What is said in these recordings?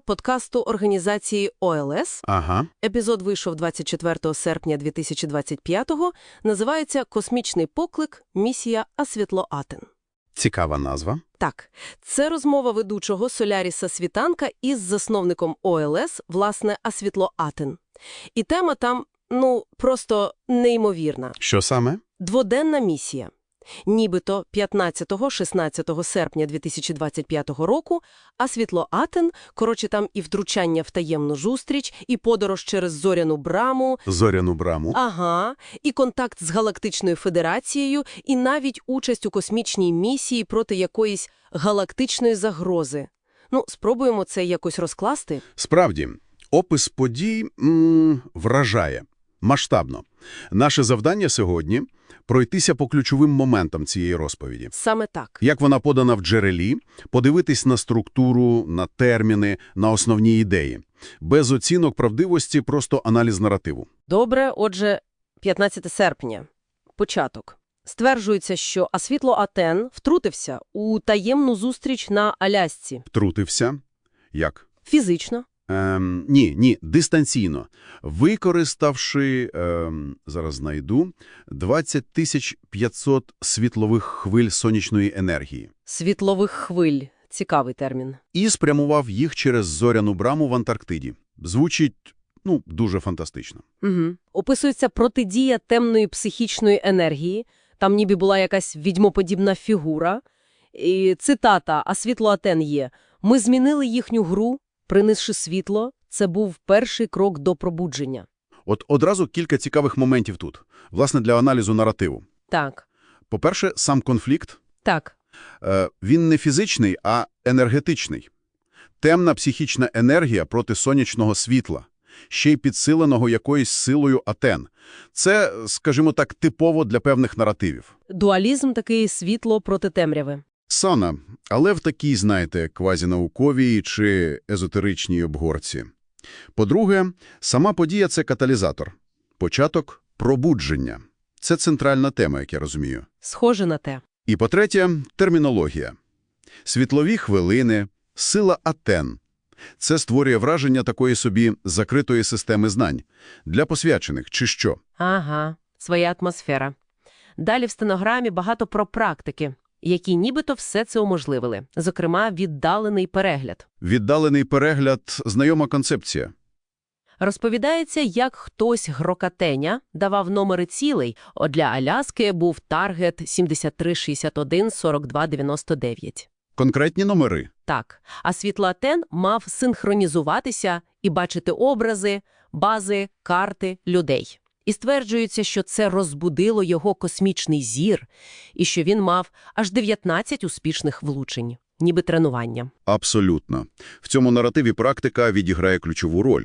подкасту організації ОЛС. Ага. Епізод вийшов 24 серпня 2025-го. Називається «Космічний поклик. Місія Асвітлоатен». Цікава назва. Так, це розмова ведучого Соляріса Світанка із засновником ОЛС, власне, Асвітлоатен. І тема там, ну, просто неймовірна. Що саме? Дводенна місія. Нібито 15-16 серпня 2025 року, а світлоатен, коротше там і втручання в таємну зустріч, і подорож через зоряну браму, Зоряну браму. ага, і контакт з Галактичною Федерацією, і навіть участь у космічній місії проти якоїсь галактичної загрози. Ну, спробуємо це якось розкласти. Справді, опис подій м, вражає. Масштабно. Наше завдання сьогодні – пройтися по ключовим моментам цієї розповіді. Саме так. Як вона подана в джерелі, подивитись на структуру, на терміни, на основні ідеї. Без оцінок правдивості, просто аналіз наративу. Добре, отже, 15 серпня. Початок. Стверджується, що Асвітло Атен втрутився у таємну зустріч на Алясці. Втрутився. Як? Фізично. Ем, ні, ні, дистанційно. Використавши, ем, зараз знайду, 20 500 світлових хвиль сонячної енергії. Світлових хвиль. Цікавий термін. І спрямував їх через зоряну браму в Антарктиді. Звучить, ну, дуже фантастично. Угу. Описується протидія темної психічної енергії. Там ніби була якась відьмоподібна фігура. І цитата «А світло Атен є. Ми змінили їхню гру, принесши світло. Це був перший крок до пробудження. От одразу кілька цікавих моментів тут. Власне, для аналізу наративу. Так, По-перше, сам конфлікт. так. Е, він не фізичний, а енергетичний. Темна психічна енергія проти сонячного світла, ще й підсиленого якоюсь силою Атен. Це, скажімо так, типово для певних наративів. Дуалізм такий світло проти темряви. Сана, але в такій, знаєте, квазінауковій чи езотеричній обгорці. По-друге, сама подія – це каталізатор. Початок – пробудження. Це центральна тема, як я розумію. Схоже на те. І по-третє, термінологія. Світлові хвилини, сила Атен. Це створює враження такої собі закритої системи знань. Для посвячених чи що? Ага, своя атмосфера. Далі в стенограмі багато про практики, які нібито все це уможливили. Зокрема, віддалений перегляд. Віддалений перегляд – знайома концепція. Розповідається, як хтось грокатеня давав номери цілей, от для Аляски був таргет 7361-4299. Конкретні номери. Так, а світлоатен мав синхронізуватися і бачити образи, бази, карти людей. І стверджується, що це розбудило його космічний зір, і що він мав аж 19 успішних влучень, ніби тренування. Абсолютно. В цьому наративі практика відіграє ключову роль.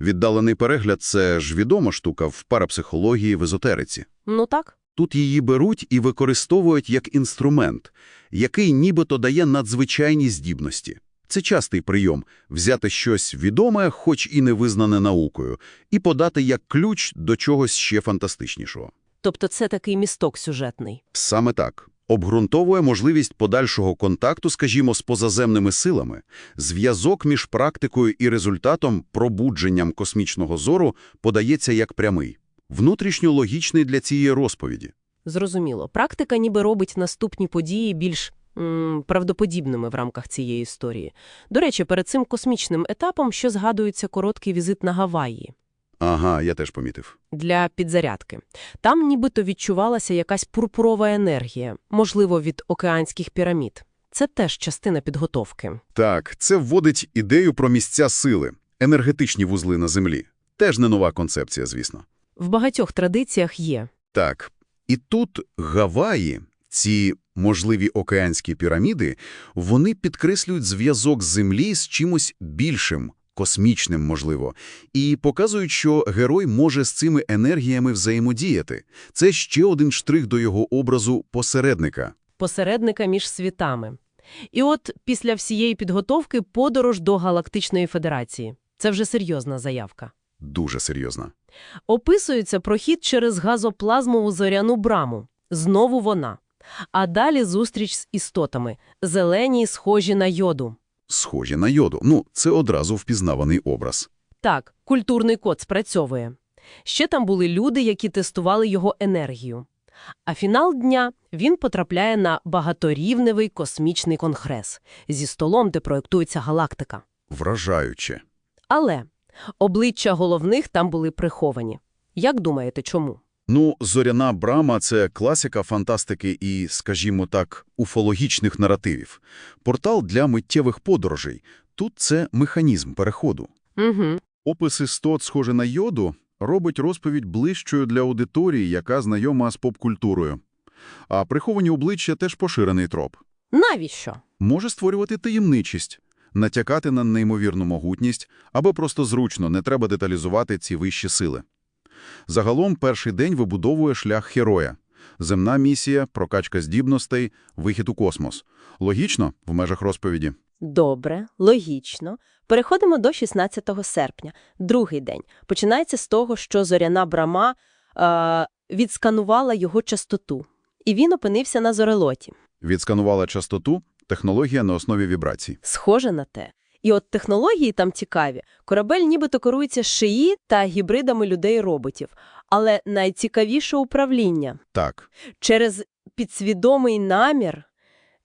Віддалений перегляд – це ж відома штука в парапсихології, в езотериці. Ну так. Тут її беруть і використовують як інструмент, який нібито дає надзвичайні здібності. Це частий прийом – взяти щось відоме, хоч і не визнане наукою, і подати як ключ до чогось ще фантастичнішого. Тобто це такий місток сюжетний. Саме так. Обґрунтовує можливість подальшого контакту, скажімо, з позаземними силами. Зв'язок між практикою і результатом, пробудженням космічного зору, подається як прямий. Внутрішньологічний для цієї розповіді. Зрозуміло. Практика ніби робить наступні події більш м, правдоподібними в рамках цієї історії. До речі, перед цим космічним етапом, що згадується короткий візит на Гаваї Ага, я теж помітив. для підзарядки. Там нібито відчувалася якась пурпурова енергія, можливо, від океанських пірамід. Це теж частина підготовки. Так, це вводить ідею про місця сили, енергетичні вузли на Землі. Теж не нова концепція, звісно. В багатьох традиціях є. Так, і тут Гаваї, ці можливі океанські піраміди, вони підкреслюють зв'язок Землі з чимось більшим, космічним, можливо, і показують, що герой може з цими енергіями взаємодіяти. Це ще один штрих до його образу посередника. посередника між світами. І от після всієї підготовки подорож до Галактичної Федерації. Це вже серйозна заявка. Дуже серйозно. Описується прохід через газоплазмову зоряну браму. Знову вона. А далі зустріч з істотами. Зелені, схожі на йоду. схожі на йоду. Ну, це одразу впізнаваний образ. Так, культурний код спрацьовує. Ще там були люди, які тестували його енергію. А фінал дня він потрапляє на багаторівневий космічний конгрес зі столом, де проєктується галактика. Вражаюче. Але обличчя головних там були приховані. Як думаєте, чому? Ну, «Зоряна брама» — це класика фантастики і, скажімо так, уфологічних наративів. Портал для миттєвих подорожей. Тут це механізм переходу. Угу. Опис істот, схоже на йоду, робить розповідь ближчою для аудиторії, яка знайома з поп-культурою. А приховані обличчя – теж поширений троп. Навіщо? Може створювати таємничість, натякати на неймовірну могутність, або просто зручно, не треба деталізувати ці вищі сили. Загалом перший день вибудовує шлях героя. Земна місія, прокачка здібностей, вихід у космос. Логічно в межах розповіді. Добре, логічно. Переходимо до 16 серпня, другий день. Починається з того, що зоряна брама е, відсканувала його частоту, і він опинився на зорелоті. Відсканувала частоту, технологія на основі вібрацій. Схоже на те. І от технології там цікаві. Корабель нібито керується шиї та гібридами людей-роботів, Але найцікавіше управління. Так, Через підсвідомий намір,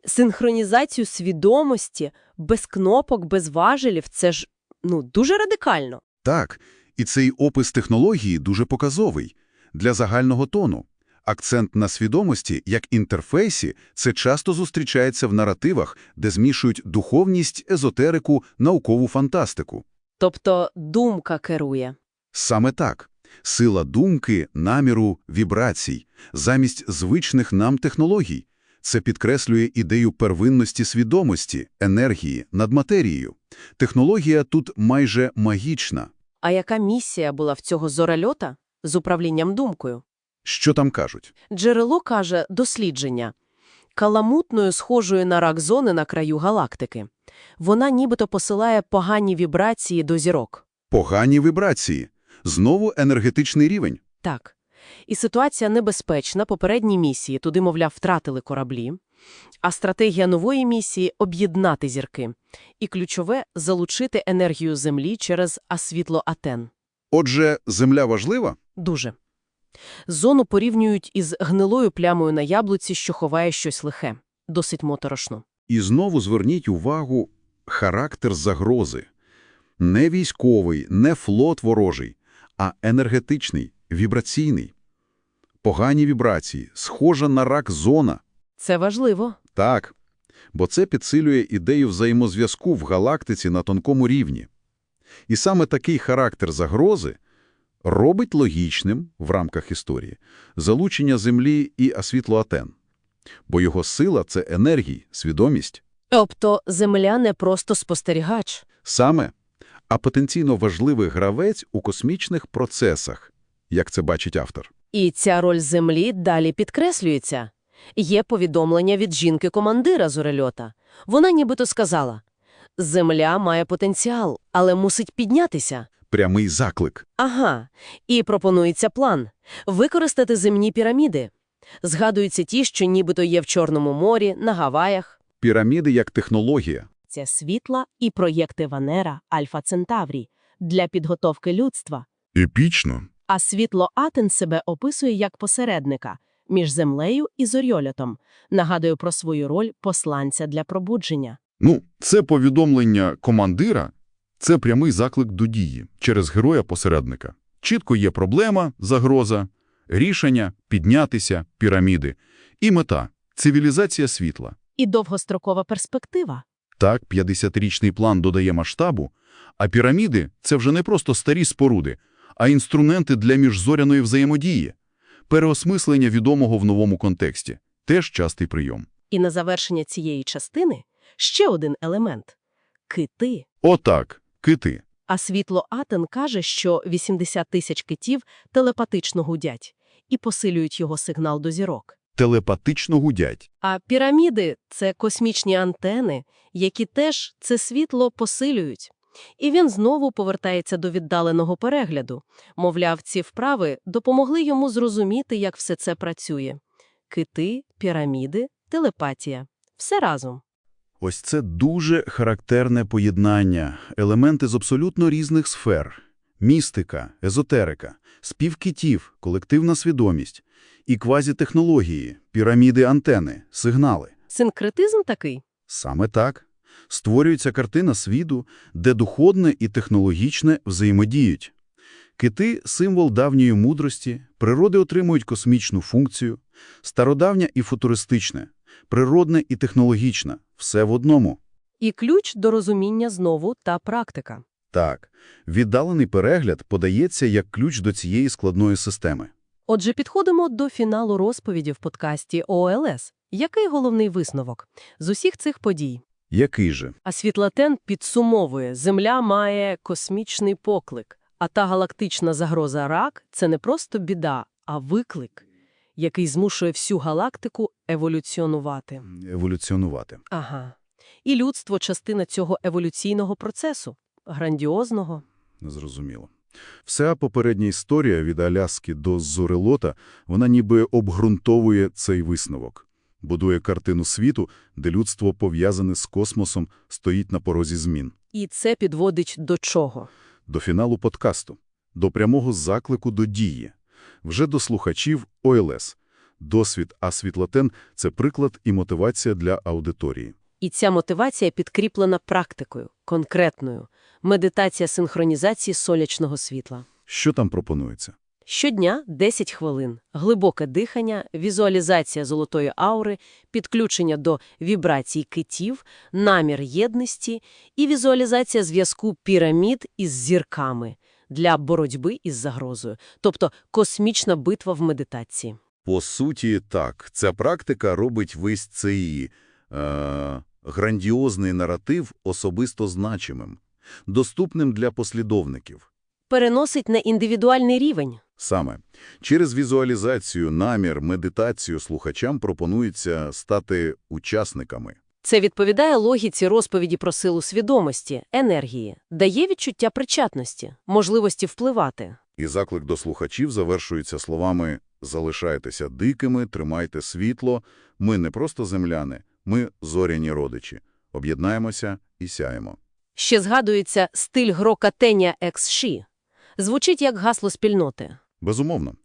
синхронізацію свідомості, без кнопок, без важелів – це ж ну, дуже радикально. так. І цей опис технології дуже показовий. Для загального тону. Акцент на свідомості, як інтерфейсі, це часто зустрічається в наративах, де змішують духовність, езотерику, наукову фантастику. Тобто думка керує. Саме так. Сила думки, наміру, вібрацій, замість звичних нам технологій. Це підкреслює ідею первинності свідомості, енергії над матерією. Технологія тут майже магічна. А яка місія була в цього зорольота з управлінням думкою? Що там кажуть? Джерело каже дослідження. Каламутною, схожою на рак зони на краю галактики. Вона нібито посилає погані вібрації до зірок. Погані вібрації. Знову енергетичний рівень. Так. І ситуація небезпечна. Попередні місії туди, мовляв, втратили кораблі. А стратегія нової місії – об'єднати зірки. І ключове – залучити енергію Землі через асвітло Атен. Отже, Земля важлива? Дуже. Зону порівнюють із гнилою плямою на яблуці, що ховає щось лихе. Досить моторошно. І знову зверніть увагу характер загрози. Не військовий, не флот ворожий, а енергетичний, вібраційний. Погані вібрації, схожа на рак зона. Це важливо. Так, бо це підсилює ідею взаємозв'язку в галактиці на тонкому рівні. І саме такий характер загрози робить логічним в рамках історії залучення Землі і Асвітлоатен. Бо його сила – це енергії, свідомість. Тобто Земля не просто спостерігач. Саме, а потенційно важливий гравець у космічних процесах, як це бачить автор. І ця роль Землі далі підкреслюється. Є повідомлення від жінки-командира зорельота. Вона нібито сказала, «Земля має потенціал, але мусить піднятися». Прямий заклик. Ага, і пропонується план – використати земні піраміди. Згадуються ті, що нібито є в Чорному морі, на Гаваях. Піраміди як технологія. Це світла і проєкти Ванера, Альфа Центаврій для підготовки людства. Епічно. А світло Атен себе описує як посередника між землею і зорьольотом, нагадує про свою роль посланця для пробудження. Ну, це повідомлення командира, це прямий заклик до дії через героя-посередника. Чітко є проблема, загроза, рішення, піднятися, піраміди. І мета – цивілізація світла. І довгострокова перспектива. Так, 50-річний план додає масштабу, а піраміди – це вже не просто старі споруди, а інструменти для міжзоряної взаємодії, переосмислення відомого в новому контексті – теж частий прийом. І на завершення цієї частини ще один елемент – кити. Отак, кити. А світло Атен каже, що 80 тисяч китів телепатично гудять і посилюють його сигнал до зірок. Телепатично гудять. А піраміди – це космічні антени, які теж це світло посилюють. І він знову повертається до віддаленого перегляду. Мовляв, ці вправи допомогли йому зрозуміти, як все це працює. Кити, піраміди, телепатія. Все разом. Ось це дуже характерне поєднання, елементи з абсолютно різних сфер. Містика, езотерика, спів китів, колективна свідомість і квазітехнології, піраміди антени, сигнали. Синкретизм такий? Саме так. Створюється картина світу, де духовне і технологічне взаємодіють. Кити – символ давньої мудрості, природи отримують космічну функцію, стародавня і футуристичне, природне і технологічне – все в одному. І ключ до розуміння знову та практика. Так, віддалений перегляд подається як ключ до цієї складної системи. Отже, підходимо до фіналу розповіді в подкасті ОЛС. Який головний висновок з усіх цих подій? Який же? А Світлатен підсумовує, Земля має космічний поклик, а та галактична загроза рак – це не просто біда, а виклик, який змушує всю галактику еволюціонувати. Еволюціонувати. Ага. І людство – частина цього еволюційного процесу, грандіозного. Зрозуміло. Вся попередня історія від Аляски до Зорелота, вона ніби обґрунтовує цей висновок. Будує картину світу, де людство пов'язане з космосом стоїть на порозі змін. І це підводить до чого? До фіналу подкасту. До прямого заклику до дії. Вже до слухачів ОЛС. Досвід А-Світлатен – це приклад і мотивація для аудиторії. І ця мотивація підкріплена практикою, конкретною – медитація синхронізації сонячного світла. Що там пропонується? Щодня 10 хвилин, глибоке дихання, візуалізація золотої аури, підключення до вібрацій китів, намір єдності і візуалізація зв'язку пірамід із зірками для боротьби із загрозою, тобто космічна битва в медитації. По суті, так. Ця практика робить весь цей е, грандіозний наратив особисто значимим, доступним для послідовників. Переносить на індивідуальний рівень. Саме. Через візуалізацію, намір, медитацію слухачам пропонується стати учасниками. Це відповідає логіці розповіді про силу свідомості, енергії, дає відчуття причетності, можливості впливати. І заклик до слухачів завершується словами «Залишайтеся дикими, тримайте світло, ми не просто земляни, ми зоряні родичі. Об'єднаємося і сяємо». Ще згадується стиль грока Теня екс-ші. Звучить як гасло спільноти. Безумовно.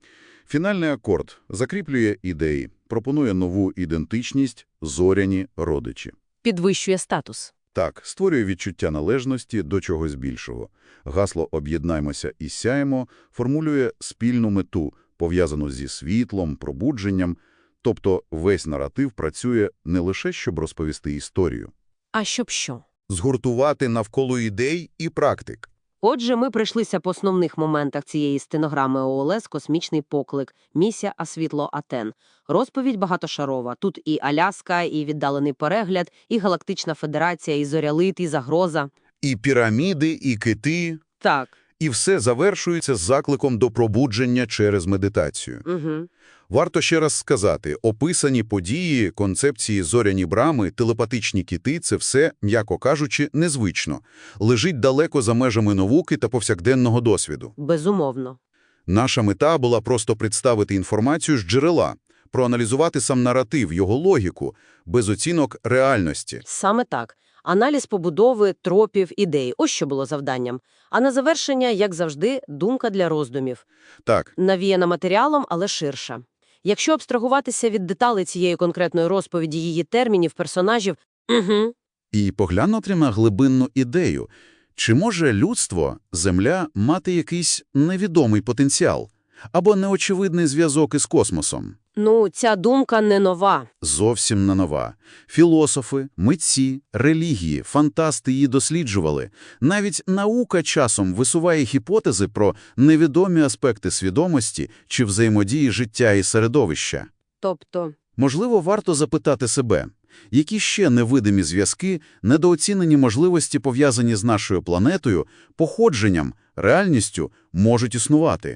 Фінальний акорд закріплює ідеї, пропонує нову ідентичність «зоряні родичі». Підвищує статус. Так, створює відчуття належності до чогось більшого. Гасло «Об'єднаймося і сяємо» формулює спільну мету, пов'язану зі світлом, пробудженням, тобто весь наратив працює не лише, щоб розповісти історію. А щоб що? Згуртувати навколо ідей і практик. Отже, ми прийшлися по основних моментах цієї стенограми ООЛС «Космічний поклик», місія «Асвітло Атен». Розповідь багатошарова. Тут і Аляска, і віддалений перегляд, і Галактична Федерація, і Зорялит, і Загроза. І піраміди, і кити, Так. І все завершується закликом до пробудження через медитацію. Угу. Варто ще раз сказати, описані події, концепції зоряні брами, телепатичні кіти – це все, м'яко кажучи, незвично. Лежить далеко за межами науки та повсякденного досвіду. Безумовно. Наша мета була просто представити інформацію з джерела, проаналізувати сам наратив, його логіку, без оцінок реальності. Саме так. Аналіз побудови, тропів, ідей. Ось що було завданням. А на завершення, як завжди, думка для роздумів. Так, Навіяна матеріалом, але ширша. Якщо абстрагуватися від деталей цієї конкретної розповіді, її термінів, персонажів, угу. і поглянути на глибинну ідею. Чи може людство, Земля, мати якийсь невідомий потенціал або неочевидний зв'язок із космосом? ну, ця думка не нова. Зовсім не нова. Філософи, митці, релігії, фантасти її досліджували. Навіть наука часом висуває гіпотези про невідомі аспекти свідомості чи взаємодії життя і середовища. Тобто, Можливо, варто запитати себе, які ще невидимі зв'язки, недооцінені можливості, пов'язані з нашою планетою, походженням, реальністю, можуть існувати.